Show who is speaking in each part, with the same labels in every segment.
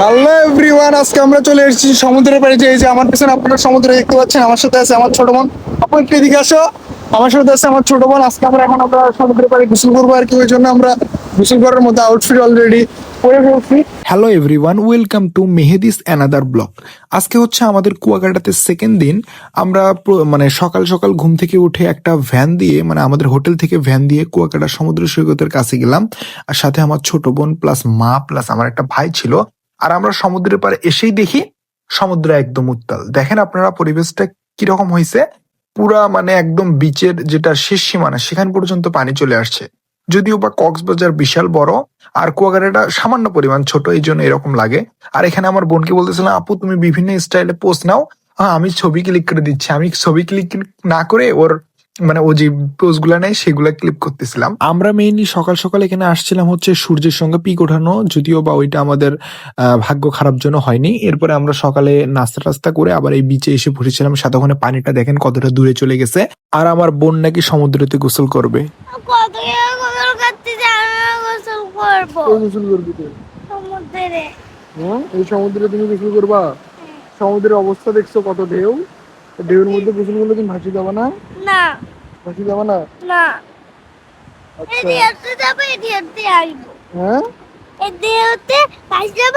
Speaker 1: Hello everyone আজকে আমরা চলে এসেছি সমুদ্রের পাড়ে। যে এই যে আমার পেছনে আপনারা সমুদ্রে দেখতে পাচ্ছেন, আমার সাথে আছে আমার ছোট বোন। আপু, একটু এদিকে আসো। আমার সাথে আছে আমার ছোট বোন। আজকে আমরা এখন আমরা সমুদ্রের পাড়ে গোসল করব আর কি, ওই জন্য আমরা গোসল করার মতো আউটফিট অলরেডি পরে
Speaker 2: hello everyone welcome to Mehedi's another blog আজকে হচ্ছে আমাদের কুয়াকাটাতে সেকেন্ড দিন। আমরা মানে সকাল সকাল ঘুম থেকে উঠে একটা ভ্যান দিয়ে মানে আমাদের হোটেল থেকে ভ্যান দিয়ে কুয়াকাটা সমুদ্র সৈকতের কাছে গেলাম। আর সাথে আমার ছোট বোন প্লাস মা প্লাস আমার একটা ভাই ছিল। আর আমরা সমুদ্রের পাড়ে এসেই দেখি সমুদ্র একদম উত্তাল। দেখেন আপনারা পরিবেশটা কীরকম হয়েছে পুরা মানে একদম বিচের যেটা শেষ সীমানা, সেখান পর্যন্ত পানি চলে আসছে। যদিও বা কক্সবাজার বিশাল বড়, আর কুয়াকাটাটা সামান্য পরিমাণ ছোট, এই জন্য এরকম লাগে। আর এখানে আমার বোনকে বলতেছিলাম, আপু, তুমি বিভিন্ন স্টাইলে পোস্ট নাও। হ্যাঁ আমি ছবি ক্লিক করে দিচ্ছি। আমি ছবি ক্লিক না করে ওর মানে ও যে পোস্টগুলা নেয় সেগুলা ক্লিপ করতেছিলাম। আমরা মেইনলি সকাল সকাল এখানে আসছিলাম হচ্ছে সূর্যের সঙ্গে পিক ওঠানো যদিও বা ওইটা আমাদের ভাগ্য খারাপ জন্য হয়নি। এরপরে আমরা সকালে নাস্তা টাস্তা করে আবার এই বিচে এসে বসেছিলাম সাথে ওখানে পানিটা দেখেন কতটা দূরে চলে গেছে। আর আমার বোন নাকি সমুদ্রতে গোসল করবে।
Speaker 3: কত টাকা গোসল করতে যাব গোসল করব।
Speaker 1: গোসল করবি তুই
Speaker 3: সমুদ্রে।
Speaker 1: হ্যাঁ এই সমুদ্রে তুমি গোসল করবা? সমুদ্রের অবস্থা দেখছ কত ঢেউ? ঢেউর মধ্যে গোসল করলে তুমি ভাসি যাবা না?
Speaker 3: না।
Speaker 1: ভাসি যাবা না?
Speaker 3: না।
Speaker 1: আচ্ছা।
Speaker 3: যাব
Speaker 1: হ্যাঁ?
Speaker 3: পাশ যাব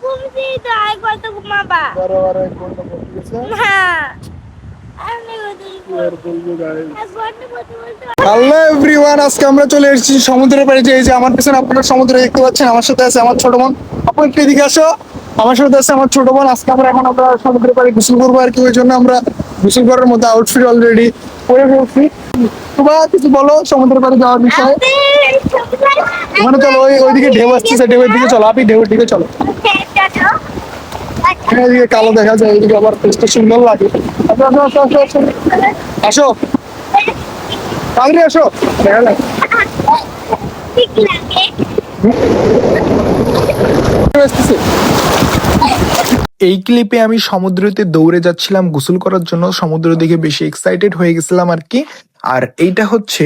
Speaker 3: ঘুমছি তো আর কত ঘুমাবা?
Speaker 1: বারো বারো এক ঘণ্টা
Speaker 3: না।
Speaker 1: হ্যালো এভরিওয়ান আজকে আমরা চলে এসেছি সমুদ্রের পাড়ে। যে এই যে আমার পেছনে আপনারা সমুদ্রে দেখতে পাচ্ছেন আমার সাথে আছে আমার ছোট বোন। আপু একটু এদিকে আসো। আমার সাথে আছে আমার ছোট বোন। আজকে আমরা এখন আমরা সমুদ্রের পাড়ে গোসল করব আর কি ওই জন্য আমরা গোসল করার মতো আউটফিট অলরেডি পরে ফেলছি। তোমরা কিছু বলো সমুদ্রের পাড়ে যাওয়ার বিষয়ে? ওখানে চলো ওই ওইদিকে ঢেউ আসছে ঢেউয়ের দিকে চলো আপনি ঢেউয়ের দিকে চলো। এদিকে কালো দেখা যায় এদিকে আবার ফেসটা সুন্দর লাগে। আসো আসো আসো আসো। আসো আসো। দেখা যাক।
Speaker 3: ঠিক লাগে।
Speaker 1: আসতেছে।
Speaker 2: এই ক্লিপে আমি সমুদ্রতে দৌড়ে যাচ্ছিলাম, গোসল করার জন্য সমুদ্র দেখে বেশি এক্সাইটেড হয়ে গেছিলাম আর কি। আর এইটা হচ্ছে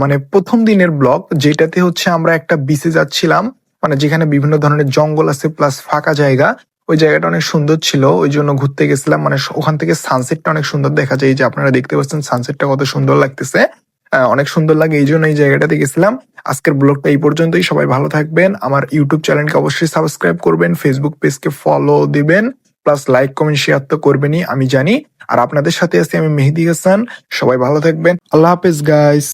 Speaker 2: মানে প্রথম দিনের ব্লগ যেটাতে হচ্ছে আমরা একটা বিচে যাচ্ছিলাম মানে যেখানে বিভিন্ন ধরনের জঙ্গল আছে প্লাস ফাঁকা জায়গা। ওই জায়গাটা অনেক সুন্দর ছিল, ওই জন্য ঘুরতে গেছিলাম মানে ওখান থেকে সানসেটটা অনেক সুন্দর দেখা যায়। যে আপনারা দেখতে পাচ্ছেন সানসেটটা কত সুন্দর লাগতেছে। অনেক সুন্দর লাগে, এই জন্য এই জায়গাটাতে গেছিলাম। আজকের ব্লগটা এই পর্যন্তই, সবাই ভালো থাকবেন। আমার ইউটিউব চ্যানেলকে অবশ্যই সাবস্ক্রাইব করবেন ফেসবুক পেজকে ফলো দিবেন প্লাস লাইক কমেন্ট শেয়ার তো করবেনই, আমি জানি। আর আপনাদের সাথে আছি আমি মেহেদি হাসান, সবাই ভালো থাকবেন। আল্লাহ হাফেজ গাইস